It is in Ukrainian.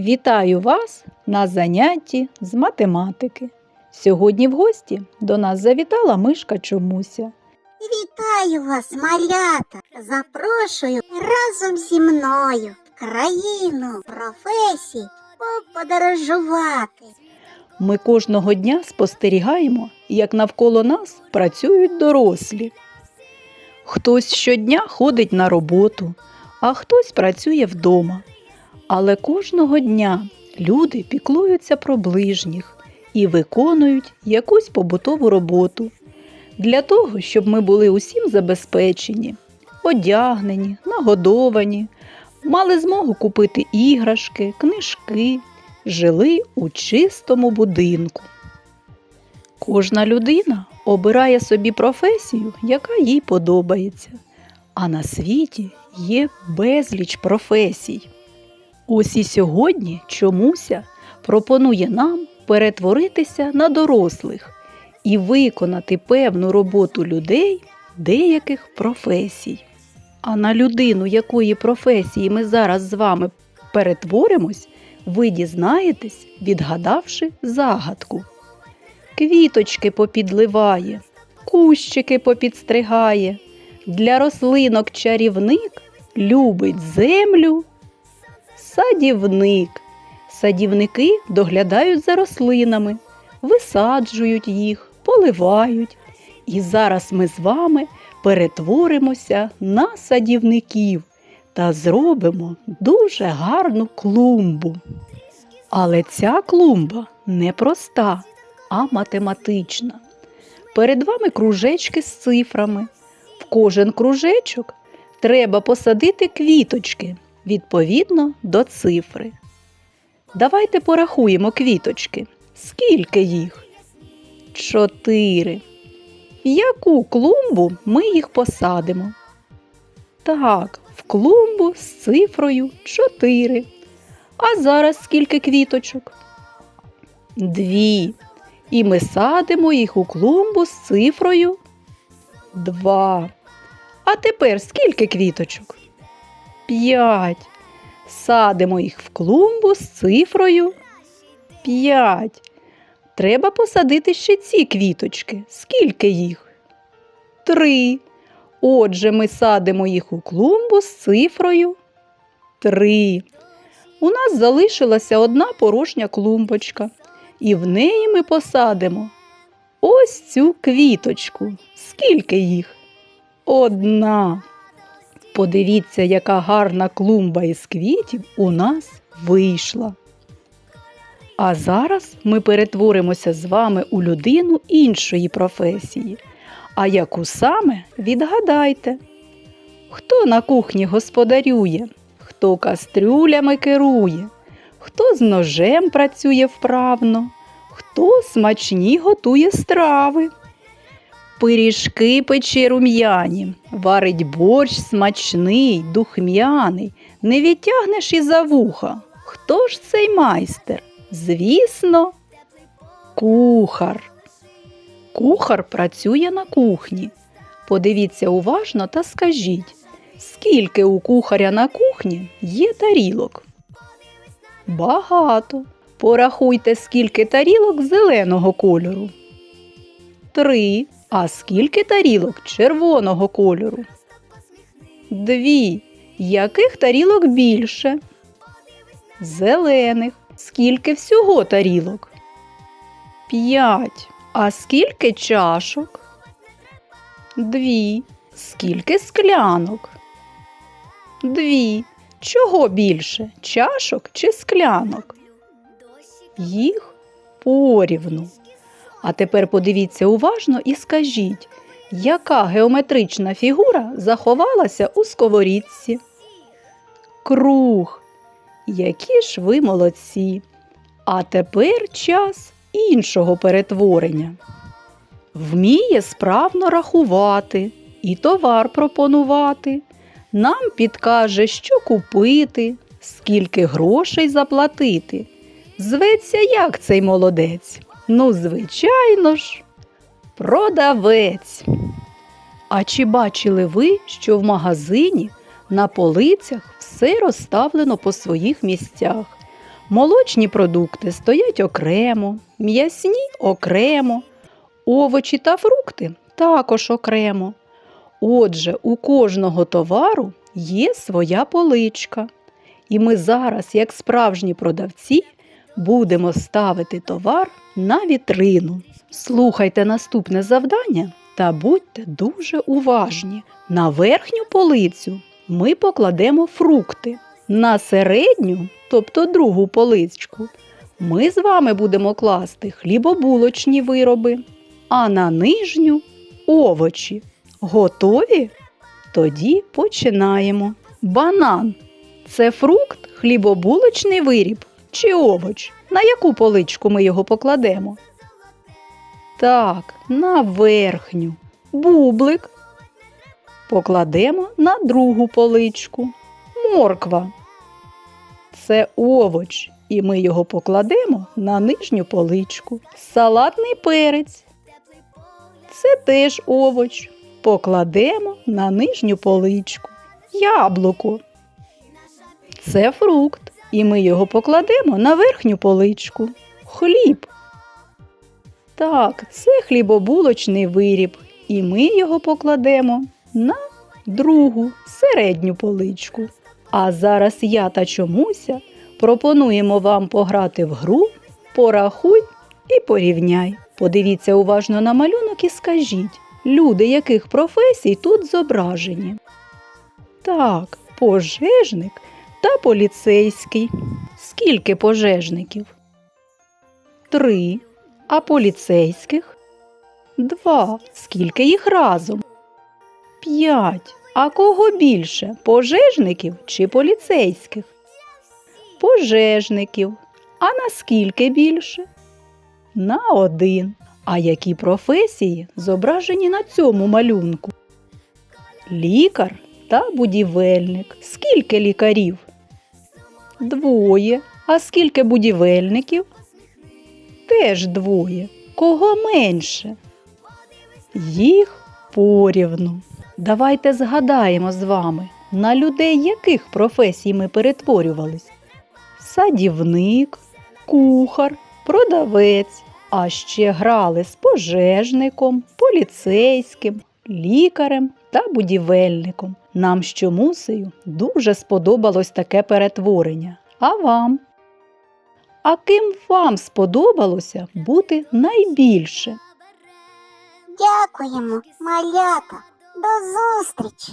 Вітаю вас на занятті з математики. Сьогодні в гості до нас завітала мишка Чомуся. Вітаю вас, малята! Запрошую разом зі мною в країну професій поподорожувати. Ми кожного дня спостерігаємо, як навколо нас працюють дорослі. Хтось щодня ходить на роботу, а хтось працює вдома. Але кожного дня люди піклуються про ближніх і виконують якусь побутову роботу для того, щоб ми були усім забезпечені, одягнені, нагодовані, мали змогу купити іграшки, книжки, жили у чистому будинку. Кожна людина обирає собі професію, яка їй подобається, а на світі є безліч професій. Ось і сьогодні чомуся пропонує нам перетворитися на дорослих і виконати певну роботу людей деяких професій. А на людину, якої професії ми зараз з вами перетворимось, ви дізнаєтесь, відгадавши загадку. Квіточки попідливає, кущики попідстригає. Для рослинок чарівник любить землю. Садівник. Садівники доглядають за рослинами, висаджують їх, поливають. І зараз ми з вами перетворимося на садівників та зробимо дуже гарну клумбу. Але ця клумба не проста, а математична. Перед вами кружечки з цифрами. В кожен кружечок треба посадити квіточки відповідно до цифри. Давайте порахуємо квіточки. Скільки їх? Чотири. В яку клумбу ми їх посадимо? Так, в клумбу з цифрою 4. А зараз скільки квіточок? Дві. І ми садимо їх у клумбу з цифрою 2. А тепер скільки квіточок? 5. Садимо їх в клумбу з цифрою 5. Треба посадити ще ці квіточки. Скільки їх? Три. Отже, ми садимо їх у клумбу з цифрою 3. У нас залишилася одна порожня клумбочка, і в неї ми посадимо ось цю квіточку. Скільки їх? Одна. Подивіться, яка гарна клумба із квітів у нас вийшла. А зараз ми перетворимося з вами у людину іншої професії. А яку саме відгадайте? Хто на кухні господарює, хто кастрюлями керує, хто з ножем працює вправно, хто смачні готує страви. Пиріжки пече рум'яні, варить борщ смачний, духмяний, не відтягнеш і за вуха. Хто ж цей майстер? Звісно, кухар. Кухар працює на кухні. Подивіться уважно та скажіть, скільки у кухаря на кухні є тарілок? Багато. Порахуйте, скільки тарілок зеленого кольору. Три. А скільки тарілок червоного кольору? Дві. Яких тарілок більше? Зелених. Скільки всього тарілок? П'ять. А скільки чашок? Дві. Скільки склянок? Дві. Чого більше? Чашок чи склянок? Їх порівну. А тепер подивіться уважно і скажіть, яка геометрична фігура заховалася у сковорідці? Круг. Які ж ви молодці. А тепер час іншого перетворення. Вміє справно рахувати і товар пропонувати. Нам підкаже, що купити, скільки грошей заплатити. Зветься як цей молодець? Ну, звичайно ж, продавець. А чи бачили ви, що в магазині на полицях все розставлено по своїх місцях? Молочні продукти стоять окремо, м'ясні окремо, овочі та фрукти також окремо. Отже, у кожного товару є своя поличка. І ми зараз, як справжні продавці, будемо ставити товар на вітрину. Слухайте наступне завдання та будьте дуже уважні. На верхню полицю ми покладемо фрукти. На середню, тобто другу поличку, ми з вами будемо класти хлібобулочні вироби, а на нижню овочі. Готові? Тоді починаємо. Банан це фрукт, хлібобулочний виріб чи овоч? На яку поличку ми його покладемо? Так, на верхню. Бублик. Покладемо на другу поличку. Морква. Це овоч, і ми його покладемо на нижню поличку. Салатний перець. Це теж овоч. Покладемо на нижню поличку. Яблуко. Це фрукт, і ми його покладемо на верхню поличку. Хліб. Так, це хлібобулочний виріб, і ми його покладемо на другу середню поличку. А зараз я та чомуся пропонуємо вам пограти в гру Порахуй і порівняй. Подивіться уважно на малюнок і скажіть, люди яких професій тут зображені? Так, пожежник та поліцейський. Скільки пожежників? Три. А поліцейських? Два. Скільки їх разом? П'ять. А кого більше? Пожежників чи поліцейських? Пожежників. А наскільки більше? На один. А які професії зображені на цьому малюнку? Лікар та будівельник. Скільки лікарів? Двоє. А скільки будівельників? Теж двоє. Кого менше? Їх порівну. Давайте згадаємо з вами, на людей яких професій ми перетворювались: садівник, кухар, продавець, а ще грали з пожежником, поліцейським, лікарем та будівельником. Нам з Чомусею дуже сподобалось таке перетворення. А вам? А ким вам сподобалося бути найбільше? Дякуємо, малята. До зустрічі!